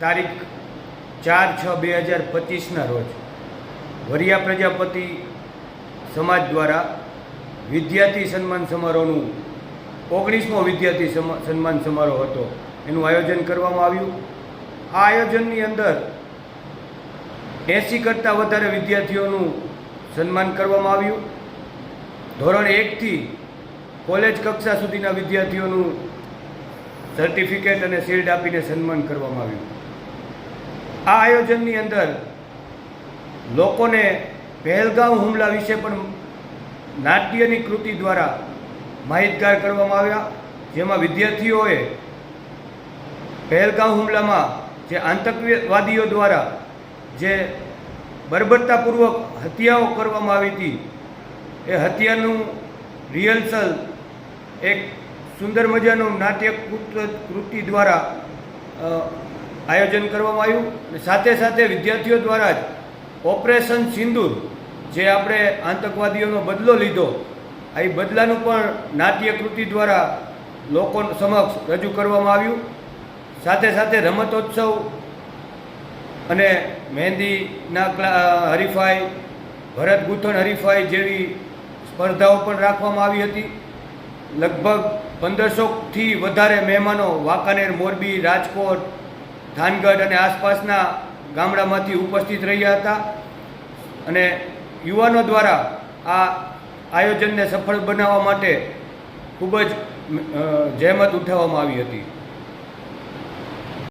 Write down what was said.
તારીખ ચાર છ બે હજાર પચીસના રોજ વરિયા પ્રજાપતિ સમાજ દ્વારા વિદ્યાર્થી સન્માન સમારોહનું ઓગણીસમો વિદ્યાર્થી સન્માન સમારોહ હતો. એનું આયોજન કરવામાં આવ્યું. આ આયોજનની અંદર એંસી કરતાં વધારે વિદ્યાર્થીઓનું સન્માન કરવામાં આવ્યું. ધોરણ એકથી કોલેજ કક્ષા સુધીના વિદ્યાર્થીઓનું સર્ટિફિકેટ અને શિલ્ડ આપીને સન્માન કરવામાં આવ્યું. આ આયોજનની અંદર લોકોને પહેલગામ હુમલા વિશે પણ નાટ્યની કૃતિ દ્વારા માહિતગાર કરવામાં આવ્યા. જેમાં વિદ્યાર્થીઓએ પહેલગામ હુમલામાં જે આતંકવાદીઓ દ્વારા જે બર્બરતાપૂર્વક હત્યાઓ કરવામાં આવી હતી, એ હત્યાનું રિહર્સલ એક સુંદર મજાનું નાટ્ય કૃત- દ્વારા આયોજન કરવામાં આવ્યું અને સાથે સાથે વિદ્યાર્થીઓ દ્વારા જ ઓપરેશન સિંદૂર જે આપણે આતંકવાદીઓનો બદલો લીધો એ બદલાનું પણ નાટ્ય કૃતિ દ્વારા લોકો સમક્ષ રજૂ કરવામાં આવ્યું. સાથે સાથે રમતોત્સવ અને મહેંદીના હરીફાઈ, ભરત ગૂંથણ હરીફાઈ જેવી સ્પર્ધાઓ પણ રાખવામાં આવી હતી. લગભગ પંદરસોથી વધારે મહેમાનો વાંકાનેર, મોરબી, રાજકોટ થાનગઢ અને આસપાસના ગામડામાંથી ઉપસ્થિત રહ્યા હતા અને યુવાનો દ્વારા આ આયોજનને સફળ બનાવવા માટે ખૂબ જ જહેમત ઉઠાવવામાં આવી હતી.